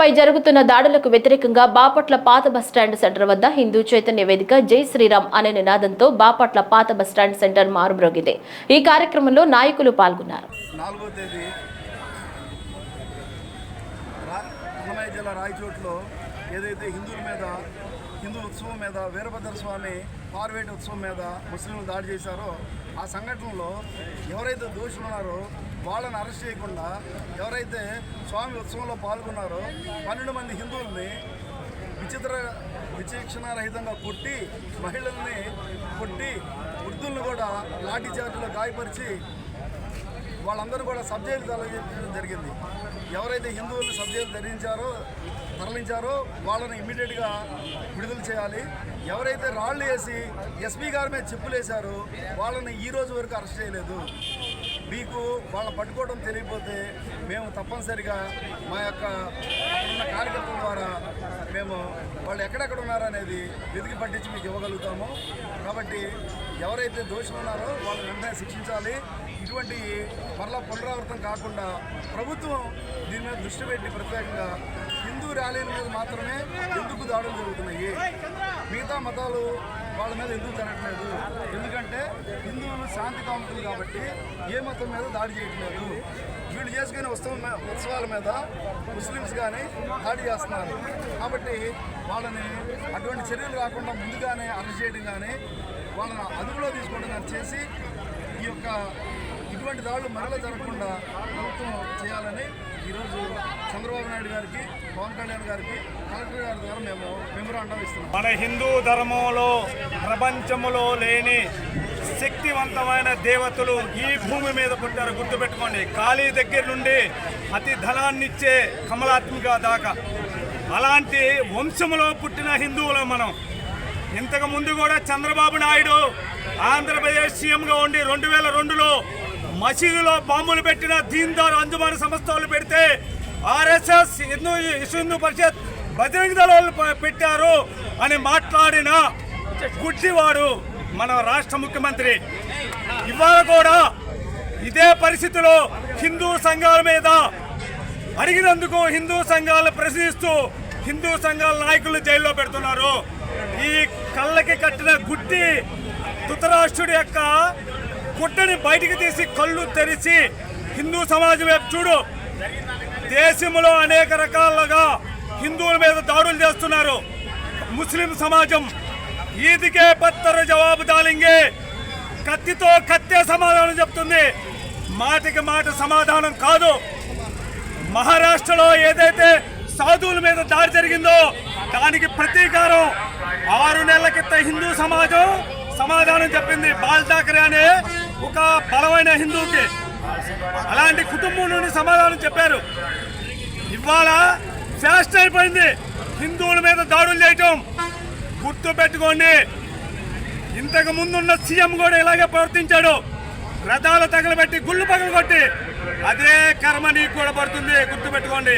హిందువులపై జరుగుతున్న దాడులకు వ్యతిరేకంగా బాపట్ల పాత బస్టాండ్ సెంటర్ వద్ద హిందూ చైతన్య వేదిక జై శ్రీరామ్ అనే నినాదంతో బాపట్ల పాత బస్టాండ్ సెంటర్ మారుమ్రోగింది. ఈ కార్యక్రమంలో నాయకులు పాల్గొన్నారు. జిల్లా రాయచోట్లో ఏదైతే హిందువుల మీద హిందూ ఉత్సవం మీద వీరభద్ర స్వామి పార్వేటి ఉత్సవం మీద ముస్లింలు దాడి చేశారో ఆ సంఘటనలో ఎవరైతే దోషులు ఉన్నారో వాళ్ళని అరెస్ట్ చేయకుండా ఎవరైతే స్వామి ఉత్సవంలో పాల్గొన్నారో పన్నెండు మంది హిందువుల్ని విచిత్ర విచక్షణారహితంగా కొట్టి మహిళల్ని కొట్టి వృద్ధులను కూడా లాఠీ చార్జీలో గాయపరిచి వాళ్ళందరూ కూడా సబ్జెక్టు జరిగింది. ఎవరైతే హిందువులు సబ్జెక్టు ధరించారో తరలించారో వాళ్ళని ఇమ్మీడియట్గా విడుదల చేయాలి. ఎవరైతే రాళ్ళు వేసి ఎస్పీ గారి మీద చెప్పులు వేశారో వాళ్ళని ఈ రోజు వరకు అరెస్ట్ చేయలేదు. మీకు వాళ్ళ పట్టుకోవడం తెలియకపోతే మేము తప్పనిసరిగా మా యొక్క ఉన్న కార్యకర్తల ద్వారా మేము వాళ్ళు ఎక్కడెక్కడ ఉన్నారనేది వెతికి పట్టించి మీకు ఇవ్వగలుగుతాము. కాబట్టి ఎవరైతే దోషులు ఉన్నారో వాళ్ళని వెంటనే శిక్షించాలి. ఇటువంటి మరలా పునరావృతం కాకుండా ప్రభుత్వం దీని మీద దృష్టి పెట్టి ప్రత్యేకంగా హిందూ ర్యాలీల మీద మాత్రమే ఎందుకు దాడులు జరుగుతున్నాయి? మిగతా మతాలు వాళ్ళ మీద ఎందుకు జరగట్లేదు ఎందుకంటే హిందువులు శాంతి కాముకులు కాబట్టి ఏ మతం మీద దాడి చేయట్లేదు. వీళ్ళు చేసుకునే ఉత్సవం ఉత్సవాల మీద ముస్లిమ్స్ కానీ దాడి చేస్తున్నారు. కాబట్టి వాళ్ళని అటువంటి చర్యలు రాకుండా ముందుగానే అరెస్ట్ చేయడం కానీ వాళ్ళని అదుపులో తీసుకోవడం కానీ చేసి ఈ యొక్క ఇటువంటి దాడులు మరలా జరగకుండా ప్రభుత్వం చేయాలని ఈరోజు చంద్రబాబు నాయుడు గారికి పవన్ కళ్యాణ్ గారికి కలెక్టర్ గారి ద్వారా మేము మెమరాండం ఇస్తున్నాం. మన హిందూ ధర్మంలో ప్రపంచములో లేని శక్తివంతమైన దేవతలు ఈ భూమి మీద పుట్టారు. గుర్తుపెట్టుకోండి ఖాళీ దగ్గర నుండి అతి ధనాన్నిచ్చే కమలాత్మిక దాకా. అలాంటి వంశములో పుట్టిన హిందువులం మనం. ఇంతకు ముందు కూడా చంద్రబాబు నాయుడు ఆంధ్రప్రదేశ్ సీఎంగా ఉండి రెండు వేల రెండులో మసీదులో బాంబులు పెట్టిన దీన్దార్ అందుబాటు సంస్థ వాళ్ళు పెడితే ఆర్ఎస్ఎస్ హిందూ హిందూ పరిషత్ బజరంగ దళాలు పెట్టారు అని మాట్లాడిన గుడ్డివాడు మన రాష్ట్ర ముఖ్యమంత్రి. ఇవాళ కూడా ఇదే పరిస్థితిలో హిందూ సంఘాల మీద అడిగినందుకు హిందూ సంఘాలు ప్రశ్నిస్తూ హిందూ సంఘాల నాయకులు జైల్లో పెడుతున్నారు. ఈ కళ్ళకి కట్టిన గుడ్డి ధృతరాష్ట్రుడి యొక్క గుడ్డని బయటికి తీసి కళ్ళు తెరిచి హిందూ సమాజం వైపు చూడు. దేశంలో అనేక రకాలుగా హిందువుల మీద దాడులు చేస్తున్నారు. ముస్లిం సమాజం ఈదికే పత్తర జవాబు దాలింగే కత్తితో కత్తే సమాధానం చెప్తుంది. మాటికి మాట సమాధానం కాదు. మహారాష్ట్రలో ఏదైతే సాధువుల మీద దాడి జరిగిందో దానికి ప్రతీకారం ఆరు నెలల క్రితం హిందూ సమాజం సమాధానం చెప్పింది. బాల్ ఠాకరే అనే ఒక బలమైన హిందూకి అలాంటి కుటుంబం నుండి సమాధానం చెప్పారు. ఇవాళ ఫ్యాస్ట్ అయిపోయింది. హిందువుల మీద దాడులు చేయటం గుర్తు పెట్టుకోండి. ఇంతకు ముందున్న సీఎం కూడా ఇలాగే ప్రవర్తించాడు. రథాలు తగలబెట్టి గుళ్ళు పగలగొట్టి అదే కర్మ నీకు కూడా పడుతుంది. గుర్తుపెట్టుకోండి